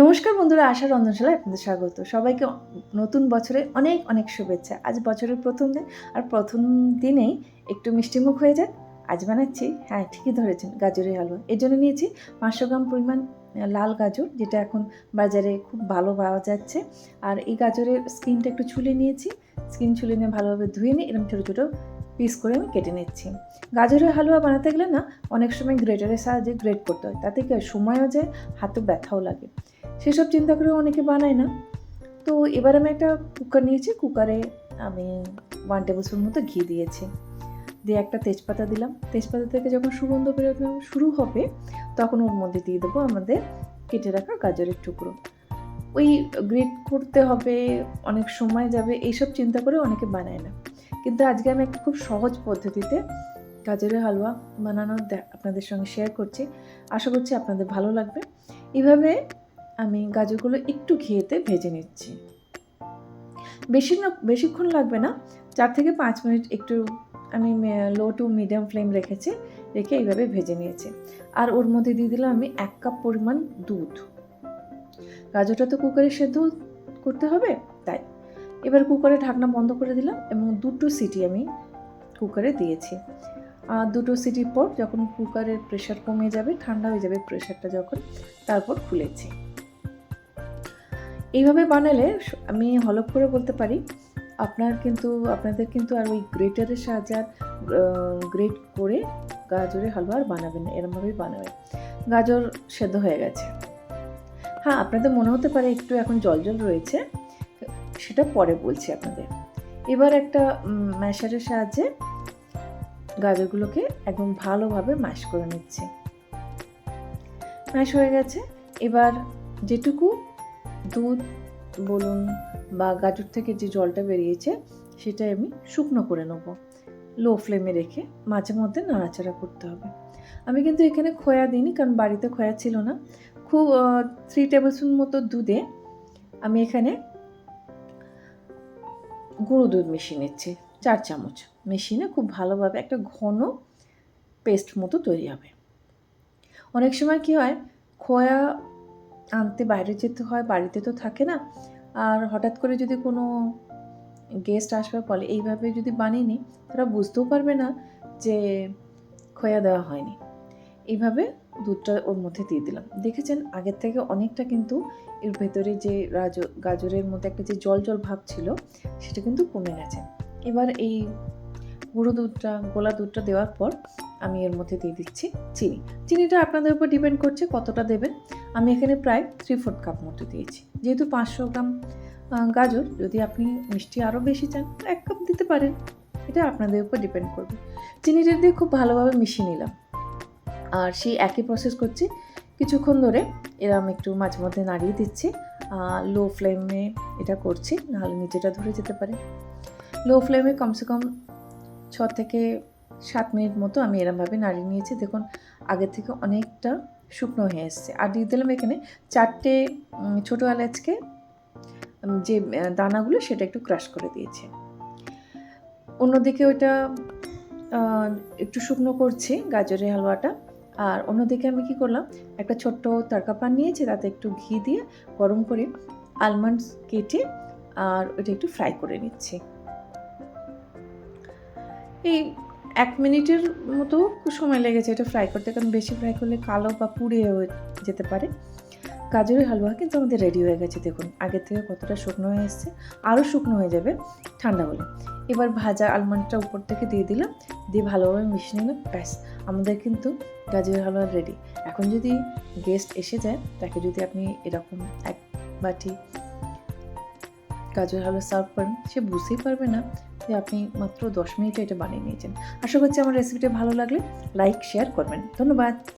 নমস্কার বন্ধুরা, আশা রন্ধনশালায় আপনাদের স্বাগত। সবাইকে নতুন বছরে অনেক অনেক শুভেচ্ছা। আজ বছরের প্রথম দিন, আর প্রথম দিনেই একটু মিষ্টিমুখ হয়ে যাক আজ বানাচ্ছি হ্যাঁ ঠিকই ধরেছেন, গাজরের হালুয়া। এর জন্য নিয়েছি পাঁচশো গ্রাম পরিমাণ লাল গাজর, যেটা এখন বাজারে খুব ভালো পাওয়া যাচ্ছে। আর এই গাজরের স্কিনটা একটু ছুলে নিয়েছি। স্কিন ছুলে নিয়ে ভালোভাবে ধুয়ে নিয়ে এরকম ছোটো ছোটো পিস করে আমি কেটে নিচ্ছি। গাজরের হালুয়া বানাতে গেলে না, অনেক সময় গ্রেটারের সাহায্যে গ্রেট করতে হয়, তাতে কি সময়ও যায়, হাতে ব্যথাও লাগে। সেসব চিন্তা করে অনেকে বানায় না। তো এবার আমি একটা কুকার নিয়েছি কুকারে আমি ওয়ান টেবিল স্পুন মতো ঘি দিয়েছি। দিয়ে একটা তেজপাতা দিলাম। তেজপাতা থেকে যখন সুগন্ধ বেরোনো শুরু হবে, তখন ওর মধ্যে দিয়ে দেবো আমাদের কেটে রাখা গাজরের টুকরো। ওই গ্রেট করতে হবে, অনেক সময় যাবে, এইসব চিন্তা করে অনেকে বানায় না। কিন্তু আজকে আমি একটা খুব সহজ পদ্ধতিতে গাজরের হালুয়া বানানো আপনাদের সঙ্গে শেয়ার করছি। আশা করছি আপনাদের ভালো লাগবে। এইভাবে আমি গাজরগুলো একটু ঘিয়েতে ভেজে নিচ্ছি। বেশি না বেশিক্ষণ লাগবে না। চার থেকে পাঁচ মিনিট একটু আমি লো টু মিডিয়াম ফ্লেম রেখেছি, রেখে এইভাবে ভেজে নিয়েছি। আর ওর মধ্যে দিয়ে দিলাম আমি এক কাপ পরিমাণ দুধ। গাজরটা তো কুকারে সেদ্ধ করতে হবে, তাই। এবার কুকারে ঢাকনা বন্ধ করে দিলাম এবং দুটো সিটি আমি কুকারে দিয়েছি। আর দুটো সিটির পর যখন কুকারের প্রেশার কমে যাবে, ঠান্ডা হয়ে যাবে প্রেশারটা যখন, তারপর খুলেছি। এইভাবে বানালে আমি হলপ করে বলতে পারি, আপনার কিন্তু, আপনাদের কিন্তু আর ওই গ্রেটারের সাহায্যে আর গ্রেট করে গাজরের হালুয়া আর বানাবেন না, এরমভাবেই বানাবেন। গাজর সেদ্ধ হয়ে গেছে। হ্যাঁ আপনাদের মনে হতে পারে একটু এখন জল জল রয়েছে সেটা পরে বলছি আপনাদের। এবার একটা ম্যাশারের সাহায্যে গাজরগুলোকে একদম ভালোভাবে ম্যাশ করে নিচ্ছে। ম্যাশ হয়ে গেছে। এবার যেটুকু দুধ, বলুন বা গাজর থেকে যে জলটা বেরিয়েছে সেটা আমি শুকনো করে নেব। লো ফ্লেমে রেখে মাঝে মধ্যে নাড়াচাড়া করতে হবে। আমি কিন্তু এখানে খোয়া দিইনি, কারণ বাড়িতে খোয়া ছিল না। খুব থ্রি টেবিল স্পুন মতো দুধে আমি এখানে গুঁড়ো দুধ মিশিয়ে নিচ্ছি, চার চামচ। মেশিনে খুব ভালোভাবে একটা ঘন পেস্ট মতো তৈরি হবে। অনেক সময় কি হয়, খোয়া আনতে বাইরে যেতে হয়, বাড়িতে তো থাকে না, আর হঠাৎ করে যদি কোনো গেস্ট আসবার ফলে এইভাবে যদি বানিয়ে নিই, তারা বুঝতেও পারবে না যে খোয়া দেওয়া হয়নি। এইভাবে দুধটা ওর মধ্যে দিয়ে দিলাম। দেখেছেন? আগের থেকে অনেকটা কিন্তু এর ভেতরে যে গাজরের মধ্যে একটা যে জল জল ভাব ছিল, সেটা কিন্তু কমে গেছে। এবার এই গুঁড়ো দুধটা, গোলা দুধটা দেওয়ার পর আমি এর মধ্যে দিয়ে দিচ্ছি চিনি। চিনিটা আপনাদের উপর ডিপেন্ড করছে কতটা দেবেন। আমি এখানে প্রায় থ্রি ফোর্থ কাপ মতো দিয়েছি। যেহেতু পাঁচশো গ্রাম গাজর, যদি আপনি মিষ্টি আরও বেশি চান, এক কাপ দিতে পারেন। এটা আপনাদের উপর ডিপেন্ড করবে। চিনিটা দিয়ে খুব ভালোভাবে মিশিয়ে নিলাম। আর সেই একই প্রসেস করছি। কিছুক্ষণ ধরে এরম একটু মাঝে মধ্যে নাড়িয়ে দিচ্ছি। লো ফ্লেমে এটা করছি, নাহলে নিচেটা ধরে যেতে পারে। লো ফ্লেমে কমসে কম ছ থেকে সাত মিনিট মতো আমি এরমভাবে নাড়িয়ে নিয়েছি। দেখুন আগের থেকে অনেকটা শুকনো হয়ে এসছে। আর দিয়ে দিলাম এখানে চারটে ছোটো এলাচকে যে দানাগুলো সেটা একটু ক্রাশ করে দিয়েছে। অন্যদিকে ওইটা একটু শুকনো করছি গাজরের হালুয়াটা। আর অন্যদিকে আমি কি করলাম? একটা ছোট্ট তরকা পান নিয়েছি, তাতে একটু ঘি দিয়ে গরম করে আলমন্ডস কেটে আর ওটা একটু ফ্রাই করে নিচ্ছি। এই এক মিনিটের মতো সময় লেগেছে এটা ফ্রাই করতে, কারণ বেশি ফ্রাই করলে কালো বা পুড়ে যেতে পারে। গাজরের হালুয়া কিন্তু আমাদের রেডি হয়ে গেছে, দেখুন। আগের থেকে কতটা শুকনো হয়ে এসছে, আরও শুকনো হয়ে যাবে ঠান্ডা হলে। এবার ভাজা আলমন্ডটা উপর থেকে দিয়ে দিলাম, দিয়ে ভালোভাবে মিশিয়ে নিলাম, ব্যাস। আমাদের কিন্তু গাজরের হালুয়া রেডি এখন যদি গেস্ট এসে যায়, তাকে যদি আপনি এরকম এক বাটি গাজর হালুয়া সার্ভ করেন, সে বুঝতেই পারবে না যে আপনি মাত্র দশ মিনিটে এটা বানিয়ে নিয়েছেন। আশা করছি আমার রেসিপিটা ভালো লাগলে লাইক শেয়ার করবেন। ধন্যবাদ।